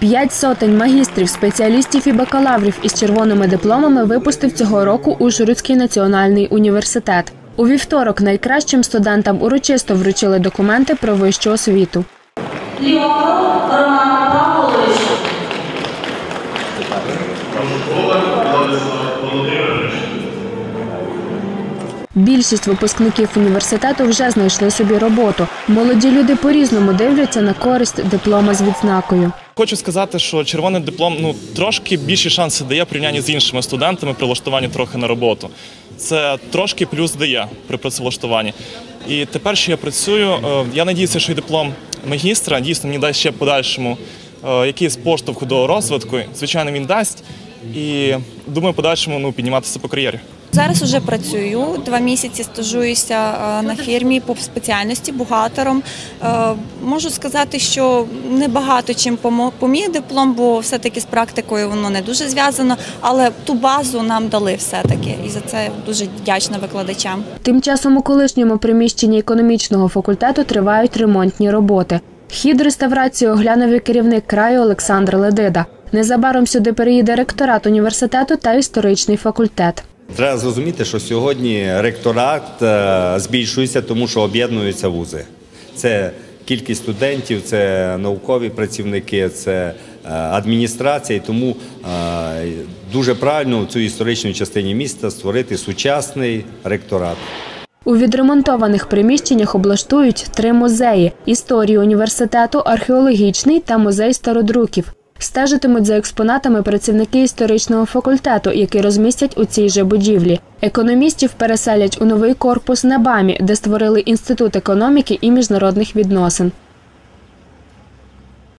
П'ять сотень магістрів, спеціалістів і бакалаврів із червоними дипломами випустив цього року Ужгородський національний університет. У вівторок найкращим студентам урочисто вручили документи про вищу освіту. Роман Павлович. Більшість випускників університету вже знайшли собі роботу. Молоді люди по-різному дивляться на користь диплома з відзнакою. Хочу сказати, що червоний диплом ну трошки більші шанси дає порівнянні з іншими студентами при влаштуванні трохи на роботу. Це трошки плюс дає при працевлаштуванні. І тепер, що я працюю, е, я надіюся, що і диплом магістра дійсно мені дасть ще подальшому е, якийсь поштовх до розвитку. Звичайно, він дасть. І думаю, подальшому ну підніматися по кар'єрі. Зараз вже працюю два місяці, стажуюся е, на фірмі по спеціальності бухгалтером. Е, Можу сказати, що небагато чим поміг диплом, бо все-таки з практикою воно не дуже зв'язано, але ту базу нам дали все-таки, і за це дуже вдячна викладачам. Тим часом у колишньому приміщенні економічного факультету тривають ремонтні роботи. Хід реставрації оглянув і керівник краю Олександр Ледида. Незабаром сюди переїде ректорат університету та історичний факультет. Треба зрозуміти, що сьогодні ректорат е, збільшується, тому що об'єднуються вузи. Це кількість студентів, це наукові працівники, це е, адміністрація. І тому е, дуже правильно в цій історичній частині міста створити сучасний ректорат. У відремонтованих приміщеннях облаштують три музеї: історію університету, археологічний та музей стародруків. Стежитимуть за експонатами працівники історичного факультету, які розмістять у цій же будівлі. Економістів переселять у новий корпус на БАМі, де створили інститут економіки і міжнародних відносин.